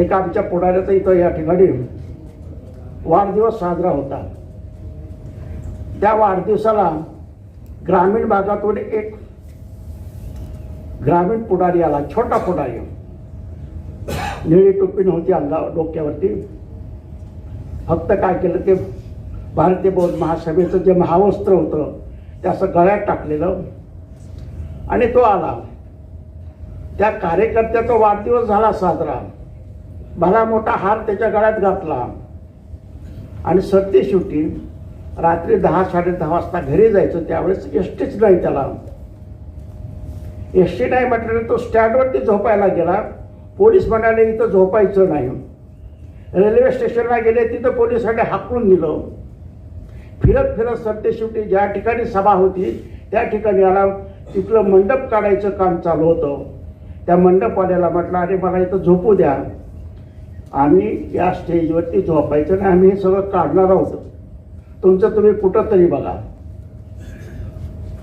एका आमच्या पुढाऱ्याचा इथं या ठिकाणी वाढदिवस साजरा होता. त्या वाढदिवसाला ग्रामीण भागातून एक ग्रामीण पुढारी आला छोटा पुढारी. निळी टोपी नव्हती अंगा डोक्यावरती. फक्त काय केलं ते भारतीय बौद्ध महासभेचं जे महावस्त्र होतं ते असं गळ्यात टाकलेलं. आणि तो आला. त्या कार्यकर्त्याचा वाढदिवस झाला साजरा. भला मोठा हार त्याच्या गळ्यात घातला. आणि सरते शेवटी रात्री दहा साडे दहा वाजता घरी जायचं त्यावेळेस एस टीच नाही त्याला. एस टी नाही म्हटल्याने तो स्टँडवरती झोपायला गेला. पोलीस म्हणाले इथं झोपायचं नाही. रेल्वे स्टेशनला गेले तिथं पोलिसांनी हाकून दिलं. फिरत फिरत सरते शेवटी ज्या ठिकाणी सभा होती त्या ठिकाणी आला. तिथलं मंडप काढायचं काम चालू होतं. त्या मंडपवाल्याला म्हटलं अरे मला इथं झोपू द्या. आम्ही या स्टेजवरती झोपायचं नाही आम्ही हे सगळं काढणार आहोत. तुमचं तुम्ही कुठं तरी बघा.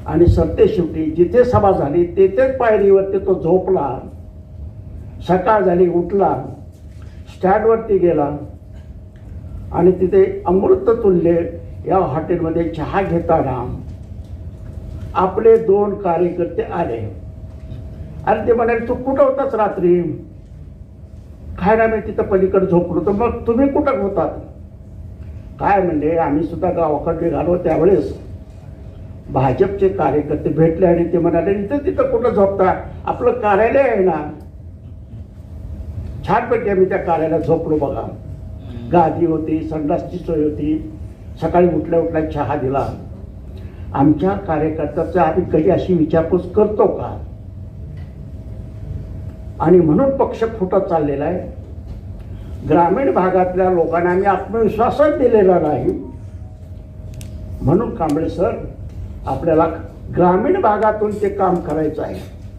आणि सत्ते शेवटी जिथे सभा झाली तेथेच पायरीवरती तो झोपला. सकाळ झाली उठला. स्टँडवरती गेला. आणि तिथे अमृत तुल्य या हॉटेलमध्ये चहा घेताना आपले दोन कार्यकर्ते आले. आणि ते म्हणाले तू कुठं होतास रात्री? काय मिळते तर तिथं पलीकडे झोपलो तर मग तुम्ही कुठं होतात काय म्हणजे आम्ही सुद्धा गावाकडे घालो त्यावेळेस. भाजपचे कार्यकर्ते भेटले आणि ते म्हणाले इथं तिथं कुठं झोपता? आपलं कार्यालय आहे ना. छानपैकी आम्ही त्या कार्यालयात झोपलो बघा. गादी होती संडासची सोय होती. सकाळी उठल्या उठल्या चहा दिला. आमच्या कार्यकर्त्याचा आम्ही कधी अशी विचारपूस करतो का? आणि म्हणून पक्ष फुटत चाललेला आहे. ग्रामीण भागातल्या लोकांना आम्ही आत्मविश्वासच दिलेला नाही. म्हणून कांबळे सर आपल्याला ग्रामीण भागातून ते काम करायचं आहे.